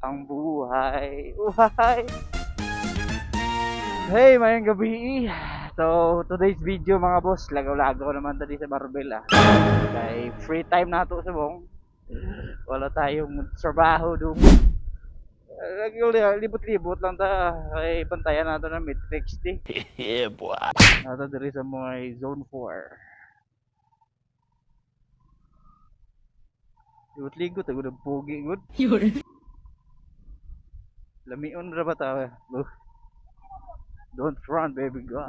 ang buhay. Uhay! Hey, mayang gabi. So, today's video mga boss, lagaw-lagaw naman tadi sa Barbel ah. Kay free time nato sa bong. Wala tayong trabaho doon. Lagi libot-libot lang ta kay bantayan nato ng Matrix D. yeah, boy. Nato diri sa mga zone 4. Libot-ligot, agad ang pogi good. Yun. Lamion ra ba ta? Don't run, baby go.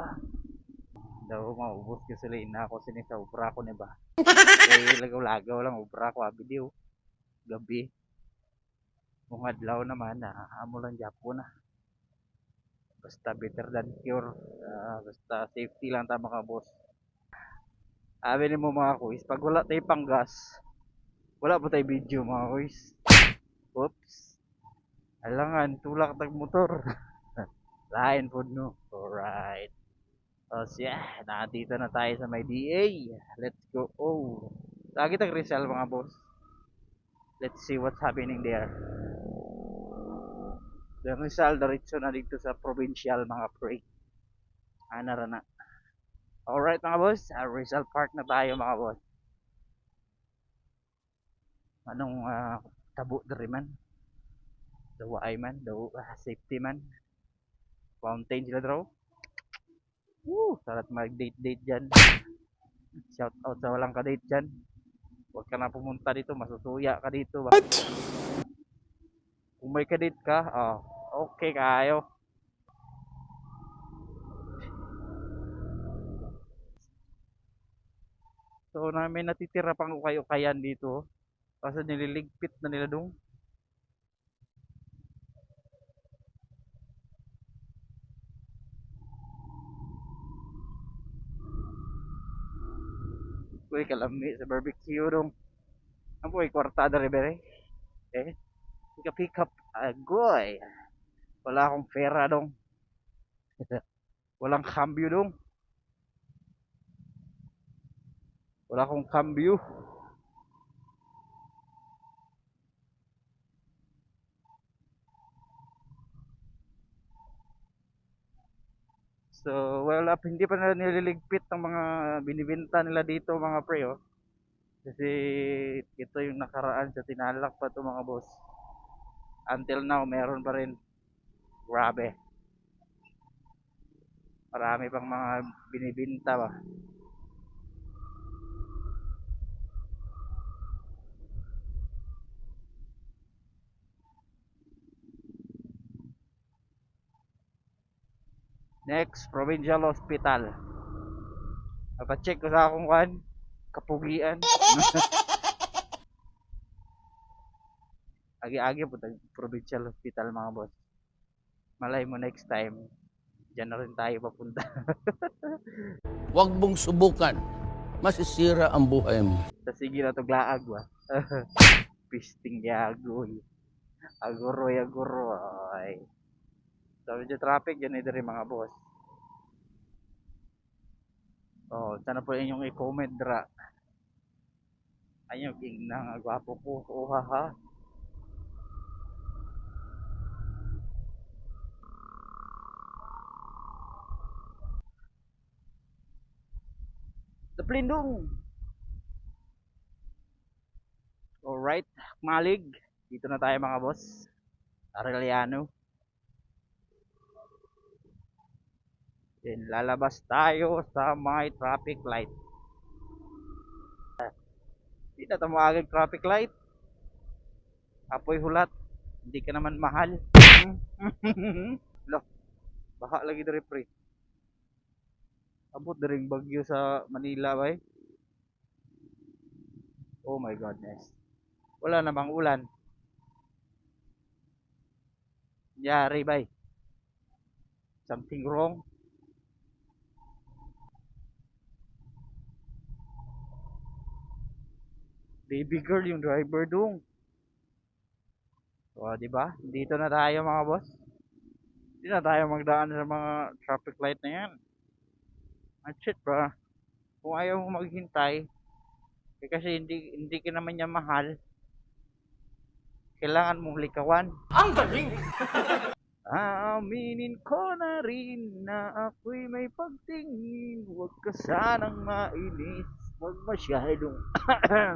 Daw maubos ka sila ina ako sini sa ubra ko ni ba. Kay lagaw-lagaw lang ubra ko abi diw. Gabi. Kung adlaw naman na amo lang japo na. Basta better than cure. Ah, basta safety lang ta mga boss. Abi ni mo mga kuis, pag wala tayo panggas, wala pa tayo video mga kuis. Oops. Alangan, tulak tag motor. Lain po no. Alright. So, yeah, nakatito na tayo sa may DA. Let's go. Oh. Lagi tag Rizal mga boss. Let's see what's happening there. The Rizal, diretso na dito sa provincial mga pre. Ana ra na. Alright mga boss, uh, Rizal Park na tayo mga boss. Anong ah, tabo man? Daw ay man, daw ah, safety man. Fountain sila draw. Woo, sarat mag-date-date dyan. Shout out sa walang ka-date dyan. Huwag ka na pumunta dito, masusuya ka dito. Ba? Kung may ka-date ka, oh, okay kayo. So, na may natitira pang ukay-ukayan dito. Kasi nililigpit na nila dong. Uy, kalami sa barbecue dong. Ang po, kwartada rin bere. Eh, pick up, pick up. Agoy. Wala akong pera dong. Walang cambio dong. Wala akong cambio. So, well, up, hindi pa na nililigpit ang mga binibenta nila dito mga pre, oh. Kasi ito yung nakaraan sa tinalak pa to mga boss. Until now, meron pa rin. Grabe. Marami pang mga binibenta ba. Next, Provincial Hospital. Napacheck ko sa akong kan, kapugian. Agi-agi po tag Provincial Hospital mga boss. Malay mo next time, dyan na rin tayo papunta. Huwag mong subukan. Masisira ang buhay mo. Sa sige na to glaag ba. Pisting yagoy. Aguroy aguroy. So medyo traffic yan ito rin mga boss. Oh, sana po inyong i-comment dra. Ayun, king na gwapo ko. Oh, haha. Daplindong. Alright, malig. Dito na tayo mga boss. Arellano. Then lalabas tayo sa may traffic light. Hindi na tumawagin traffic light. Apoy hulat. Hindi ka naman mahal. Lo, baka lagi dari pre. Abot daring bagyo sa Manila bay. Oh my goodness. Wala namang ulan. Yari bay. Something wrong. Baby girl yung driver dong. So, di ba? Dito na tayo mga boss. Hindi na tayo magdaan sa mga traffic light na yan. That's it, bro. Kung ayaw mo maghintay, eh, kasi hindi hindi ka naman niya mahal. kailangan mong likawan. Ang galing! Aaminin ko na rin na ako'y may pagtingin Huwag ka sanang mainis Huwag masyadong